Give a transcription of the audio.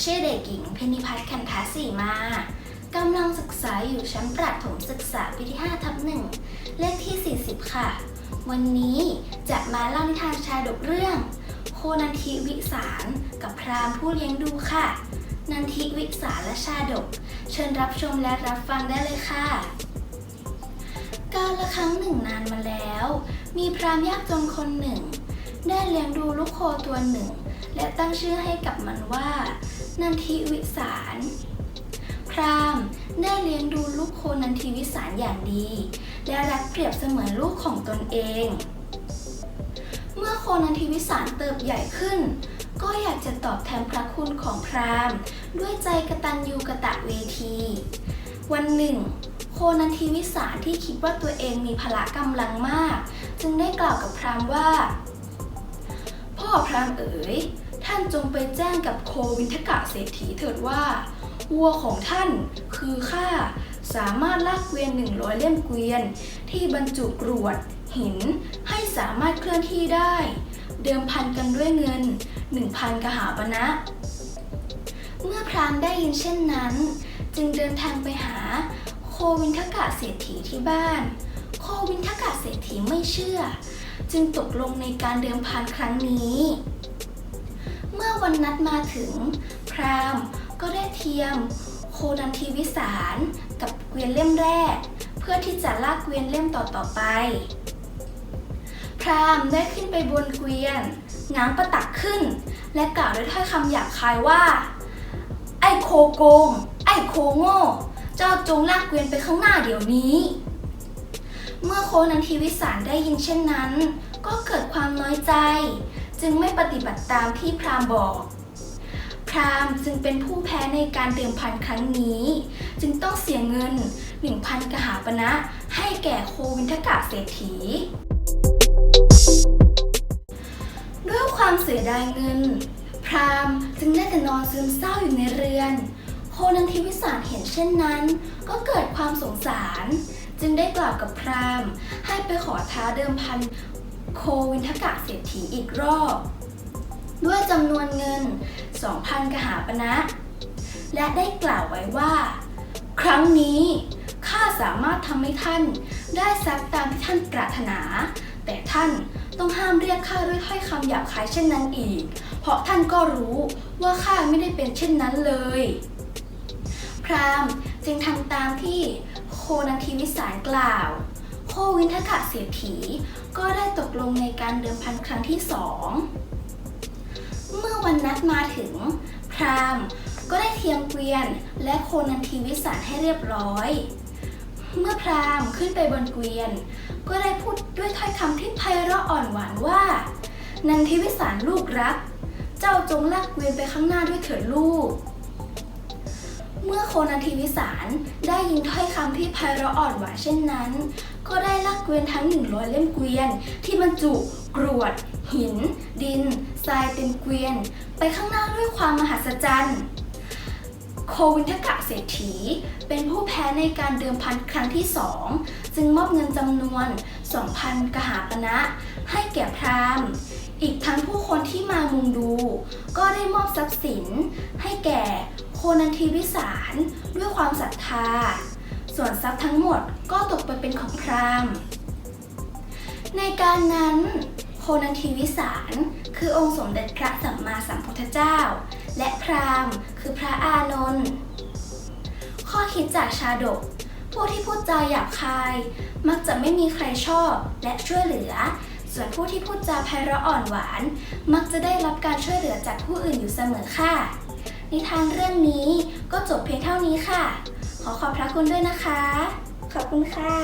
ชื่อเด็กหญิงเพนิพัฒน์คันทาสีมากำลังศึกษาอยู่ชั้นประถมศึกษาปีที่5ทับหนึ่งเลขที่ 40 ค่ะ วันนี้จะมาเล่านิทานชาดกเรื่อง โคนันทิวิสารกับพรามผู้เลี้ยงดูค่ะ นันทิวิสารและชาดก เชิญรับชมและรับฟังได้เลยค่ะกาลครั้งหนึ่งนานมาแล้ว มีพรามยากจนคนหนึ่ง ได้เลี้ยงดูลูกโคตัวหนึ่ง และตั้งชื่อให้กับมันว่า นันทิวิสาร พรามได้เลี้ยงดูลูกโคนันทิวิสารอย่างดี และรักเปรียบเสมือนลูกของตนเอง เมื่อโคนันทิวิสารเติบใหญ่ขึ้น ก็อยากจะตอบแทนพระคุณของพรามด้วยใจกระตัญญูกะตะเวที วันหนึ่งโคนันทิวิสารที่คิดว่าตัวเองมีพละกำลังมาก จึงได้กล่าวกับพรามว่า พ่อพรามเอ๋ย ท่านจงไปแจ้งกับโควินทกะเศรษฐีเถิดว่า วัวของท่านคือข้าสามารถลากเกวียนหนึ่งร้อยเล่มเกวียน ที่บรรจุกรวด หินให้สามารถเคลื่อนที่ได้ เดิมพันกันด้วยเงิน1,000กหาปณะนะเมื่อพรามได้ยินเช่นนั้น จึงเดินทางไปหาโควินทกะเศรษฐีที่บ้าน โควินทกะเศรษฐีไม่เชื่อ จึงตกลงในการเดิมพันครั้งนี้ เมื่อวันนัดมาถึง พรามก็ได้เทียมโคดันทีวิสารกับเกวียนเล่มแรก เพื่อที่จะลากเกวียนเล่มต่อๆไป พรามได้ขึ้นไปบนเกวียนง้างประตักขึ้น และกล่าวด้วยถ้อยคำหยาบคายว่า ไอ้โคโกง ไอ้โคโง่ เจ้าจงลากเกวียนไปข้างหน้าเดี๋ยวนี้ เมื่อโคนันทีวิสารได้ยินเช่นนั้น ก็เกิดความน้อยใจ จึงไม่ปฏิบัติตามที่พราหมณ์บอก พราหมณ์จึงเป็นผู้แพ้ในการเดิมพันครั้งนี้ จึงต้องเสียเงิน 1,000 กหาปณะนะ ให้แก่โควินทกะเศรษฐี ด้วยความเสียดายเงิน พราหมณ์จึงได้แต่นอนซึมเศร้าอยู่ในเรือน โคนันทิวิสารเห็นเช่นนั้น ก็เกิดความสงสาร จึงได้กล่าวกับพราหมณ์ ให้ไปขอท้าเดิมพันโควินทกะเศรษฐีอีกรอบ ด้วยจำนวนเงิน 2,000 กหาปณะนะ และได้กล่าวไว้ว่า ครั้งนี้ข้าสามารถทำให้ท่านได้ทรัพย์ตามที่ท่านปรารถนา แต่ท่านต้องห้ามเรียกข้าด้วยถ้อยคำหยาบคายเช่นนั้นอีก เพราะท่านก็รู้ว่าข้าไม่ได้เป็นเช่นนั้นเลย พราหมณ์จึงทำต นันทิวิสารกล่าว โควินทกะเศรษฐีก็ได้ตกลงในการเดิมพันครั้งที่สองเมื่อวันนัดมาถึง พราหมณ์ก็ได้เทียมเกวียนและโคนันทีวิสารให้เรียบร้อย เมื่อพราหมณ์ขึ้นไปบนเกวียน ก็ได้พูดด้วยถ้อยคำที่ไพเราะอ่อนหวานว่า นันทิวิสารลูกรัก เจ้าจงลากเกวียนไปข้างหน้าด้วยเถิดลูก เมื่อโคนันทิวิสารได้ยินถ้อยคำที่ไพเราะอ่อนหวานเช่นนั้น ก็ได้ลากเกวียนทั้งหนึ่งร้อยเล่มเกวียน ที่บรรจุกรวด หิน ดินทรายเต็มเกวียน ไปข้างหน้าด้วยความมหัศจรรย์โควินทกะเศรษฐี เป็นผู้แพ้ในการเดิมพันครั้งที่สองจึงมอบเงินจำนวน 2,000 กหาปณะนะ ให้แก่พราหมณ์ อีกทั้งผู้คนที่มามุงดู ก็ได้มอบทรัพย์สินให้แก่ นันทีวิสารด้วยความศรัทธา ส่วนทรัพย์ทั้งหมดก็ตกไปเป็นของพราหมณ์ ในการนั้น โคนันทีวิสารคือองค์สมเด็จพระสัมมาสัมพุทธเจ้า และพราหมณ์คือพระอานนท์ข้อคิดจากชาดกผู้ที่พูดจาหยาบคาย มักจะไม่มีใครชอบและช่วยเหลือ ส่วนผู้ที่พูดจาไพเราะอ่อนหวาน มักจะได้รับการช่วยเหลือจากผู้อื่นอยู่เสมอค่ะ นิทานเรื่องนี้ก็จบเพียงเท่านี้ค่ะ ขอขอบพระคุณด้วยนะคะ ขอบคุณค่ะ